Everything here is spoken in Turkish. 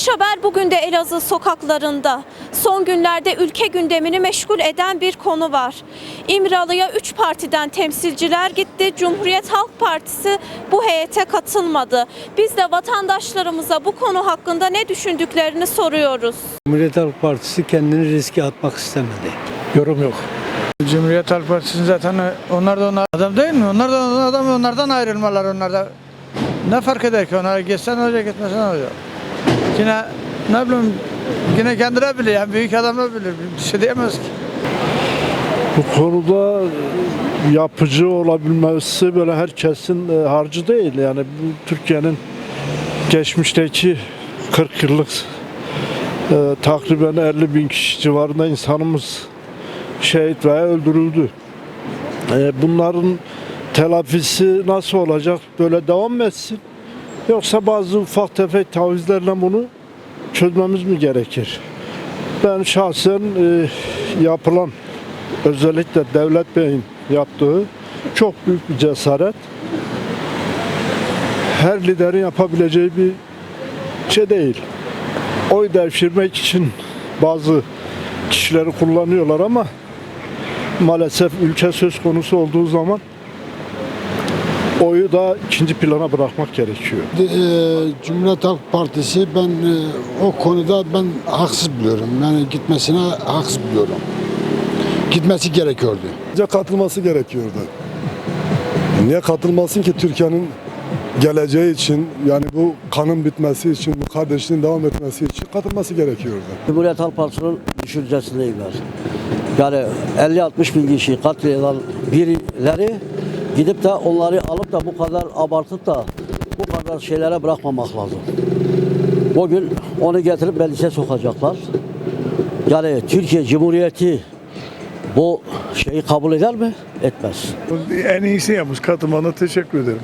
Beş Haber bugün de Elazığ sokaklarında. Son günlerde ülke gündemini meşgul eden bir konu var. İmralı'ya 3 partiden temsilciler gitti. Cumhuriyet Halk Partisi bu heyete katılmadı. Biz de vatandaşlarımıza bu konu hakkında ne düşündüklerini soruyoruz. Cumhuriyet Halk Partisi kendini riske atmak istemedi. Yorum yok. Cumhuriyet Halk Partisi'nin zaten onlar da onlar adam değil mi? Onlar da onlar adam onlardan ayrılmalar onlar da. Ne fark eder ki ona geçsen olacak gitmesen olacak. Yine ne bileyim yine kendine bilir yani büyük adamlar bilir bir şey diyemez ki. Bu konuda yapıcı olabilmesi böyle herkesin e, harcı değil. Yani Türkiye'nin geçmişteki 40 yıllık e, takriben 50 bin kişi civarında insanımız şehit veya öldürüldü. E, bunların telafisi nasıl olacak? Böyle devam etsin? Yoksa bazı ufak tefek tavizlerle bunu çözmemiz mi gerekir? Ben şahsen e, yapılan özellikle Devlet Bey'in yaptığı çok büyük bir cesaret. Her liderin yapabileceği bir şey değil. Oy devşirmek için bazı kişileri kullanıyorlar ama maalesef ülke söz konusu olduğu zaman oyu da ikinci plana bırakmak gerekiyor. E, Cumhuriyet Halk Partisi ben e, o konuda ben haksız buluyorum. Yani gitmesine haksız buluyorum. Gitmesi gerekiyordu. Bence katılması gerekiyordu. Niye katılmasın ki Türkiye'nin geleceği için yani bu kanın bitmesi için, bu kardeşliğin devam etmesi için katılması gerekiyordu. Cumhuriyet Halk Partisi'nin düşüncesindeyim ben. Yani 50-60 bin kişi katleden birileri gidip de onları alıp da bu kadar abartıp da bu kadar şeylere bırakmamak lazım. Bugün onu getirip meclise sokacaklar. Yani Türkiye Cumhuriyeti bu şeyi kabul eder mi? Etmez. En iyisi yapmış. Katılmana teşekkür ederim.